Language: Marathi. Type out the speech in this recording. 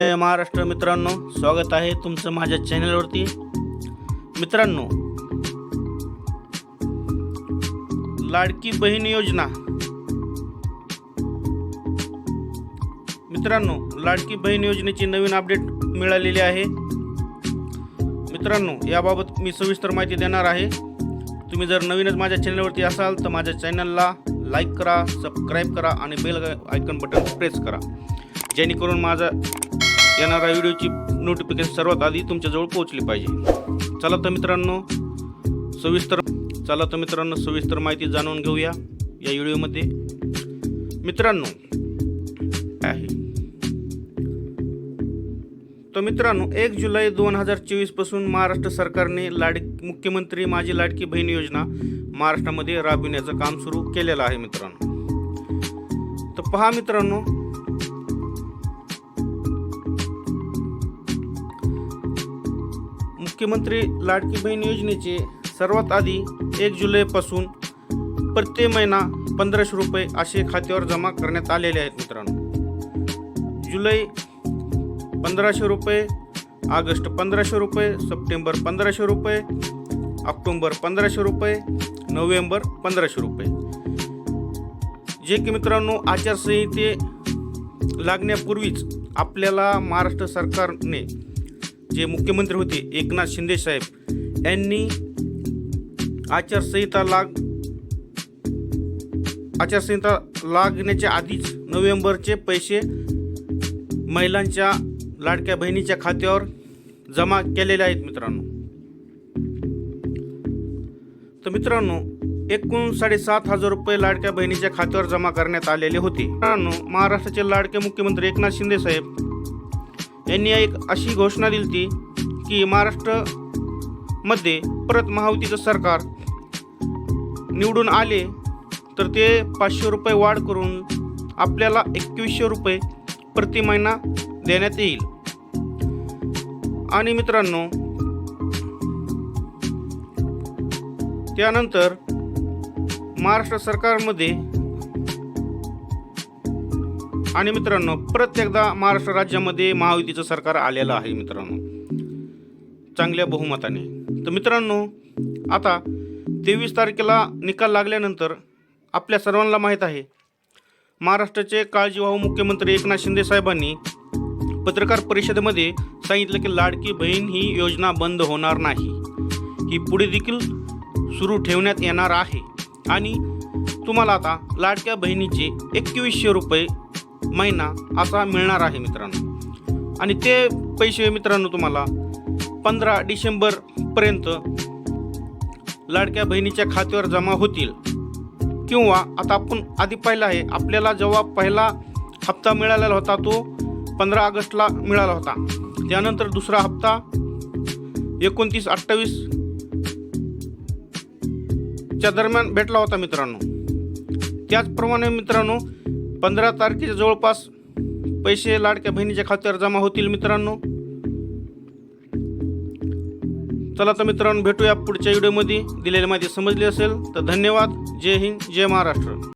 महाराष्ट्र मित्रांनो स्वागत आहे तुमचं माझ्या चॅनलवरती. मित्रांनो लाडकी बहीण योजना. मित्रांनो लाडकी बहीण योजनेची नवीन अपडेट मिळालेली आहे. मित्रांनो याबाबत मी सविस्तर माहिती देणार आहे. तुम्ही जर नवीनच माझ्या चॅनलवरती असाल तर माझ्या चॅनलला लाईक करा सबस्क्राईब करा आणि बेल आयकन बटन प्रेस करा. जेणेकरून माझा येणाऱ्या व्हिडिओची नोटिफिकेशन सर्वात आधी तुमच्याजवळ पोहोचली पाहिजे. चला तर मित्रांनो सविस्तर चला तर मित्रांनो सविस्तर माहिती जाणून घेऊया या व्हिडिओमध्ये. मित्रांनो आहे? तर मित्रांनो एक जुलै दोन हजार चोवीसपासून महाराष्ट्र सरकारने लाड मुख्यमंत्री माझी लाडकी बहीण योजना महाराष्ट्रामध्ये राबविण्याचं काम सुरू केलेलं आहे मित्रांनो. तर पहा मित्रांनो मुख्यमंत्री लाडकी बहीण योजनेचे सर्वात आधी एक जुलैपासून प्रत्येक महिना पंधराशे रुपये असे खात्यावर जमा करण्यात आलेले आहेत मित्रांनो. जुलै पंधराशे रुपये ऑगस्ट पंधराशे रुपये सप्टेंबर पंधराशे रुपये ऑक्टोंबर पंधराशे रुपये नोव्हेंबर पंधराशे रुपये. जे की मित्रांनो आचारसंहिते लागण्यापूर्वीच आपल्याला महाराष्ट्र सरकारने जे मुख्यमंत्री होते एकनाथ शिंदे साहेब यांनी आचारसंहिता लाग आचारसंहिता लागण्याच्या आधीच नोव्हेंबरचे पैसे महिलांच्या लाडक्या बहिणीच्या खात्यावर जमा केलेले आहेत मित्रांनो. तर मित्रांनो एकूण साडेसात हजार रुपये लाडक्या बहिणीच्या खात्यावर जमा करण्यात आलेले होते. मित्रांनो महाराष्ट्राचे लाडके मुख्यमंत्री एकनाथ शिंदे साहेब यांनी एक अशी घोषणा दिली होती की महाराष्ट्रमध्ये परत महायुतीचं सरकार निवडून आले तर ते पाचशे रुपये वाढ करून आपल्याला एकवीसशे रुपये प्रति महिना देण्यात येईल. आणि मित्रांनो त्यानंतर महाराष्ट्र सरकारमध्ये आणि मित्रांनो प्रत्येकदा महाराष्ट्र राज्यामध्ये महायुतीचं सरकार आलेलं आहे मित्रांनो. चांगल्या बहुमताने. तर मित्रांनो आता तेवीस तारखेला निकाल लागल्यानंतर आपल्या सर्वांना माहीत आहे महाराष्ट्राचे काळजीवाहू मुख्यमंत्री एकनाथ शिंदे साहेबांनी पत्रकार परिषदेमध्ये सांगितलं की लाडकी बहीण ही योजना बंद होणार नाही. ही पुढे देखील सुरू ठेवण्यात येणार आहे. आणि तुम्हाला आता लाडक्या बहिणीचे एकवीसशे रुपये महिना असा मिळणार आहे मित्रांनो. आणि ते पैसे मित्रांनो तुम्हाला पंधरा डिसेंबरपर्यंत लाडक्या बहिणीच्या खात्यावर जमा होतील. किंवा आता आपण आधी पाहिलं आहे आपल्याला जेव्हा पहिला हप्ता मिळालेला होता तो पंधरा ऑगस्टला मिळाला होता. त्यानंतर दुसरा हप्ता एकोणतीस अठ्ठावीस च्या दरम्यान भेटला होता मित्रांनो. त्याचप्रमाणे मित्रांनो पंधरा तारखेच्या जवळपास पैसे लाडक्या बहिणीच्या खात्यावर जमा होतील मित्रांनो. चला तर मित्रांनो भेटूया पुढच्या व्हिडिओमध्ये. दिलेली माहिती समजली असेल तर धन्यवाद. जय हिंद जय महाराष्ट्र.